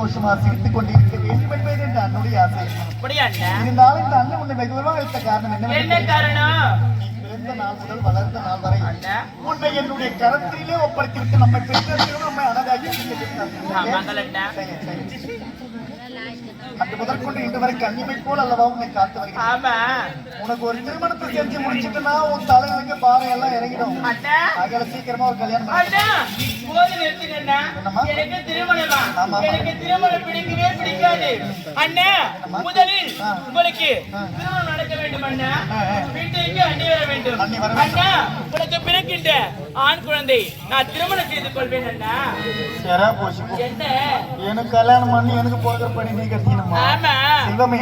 நான் சிரித்துக் கொண்டிருக்க வேண்டும் என்பது இந்த அண்ணுடைய ஆசை இருந்தாலும் இந்த அண்ணன் உன்னை வெகுவாக அழைத்த காரணம் என்ன என்ன காரணம் பிறந்த நாள் முதல் வளர்ந்த நாள் வரை உன்னை என்னுடைய கரத்திலே ஒப்படைத்துவிட்டு நம்மை பெற்றவர்களும் நம்மை அனதாகி அன்று முதற்கொண்டு இன்று வரை கண்ணிமை போல் அல்லவா உன்னை காத்து வருகிறேன். உனக்கு ஒரு திருமணத்தை செஞ்சு முடிச்சிட்டுனா உன் தலைவலிக்கு பாறை எல்லாம் இறங்கிடும் ஆகையால சீக்கிரமா ஒரு கல்யாணம்? எனக்கு திருமணமா. எனக்கு திருமணம் பிடிக்கவே பிடிக்காது. அண்ணா முதலில். உங்களுக்கு. திருமணம் நடக்க வேண்டும் அண்ணா. ஆ, ஆ. வீட்டிற்கு அண்ணி வர வேண்டும். அண்ணி வர வேண்டும். அண்ணா உனக்கு பிறக்கின்ற ஆண் குழந்தை நான் திருமணம் செய்து கொள்வேன் அண்ணா. சரா போச்சு போ. என்ன? எனக்கு கல்யாணம் பண்ணி எனக்கு போகிற படி நீ கட்டிக்கணுமா? ஆமா. செல்வமே.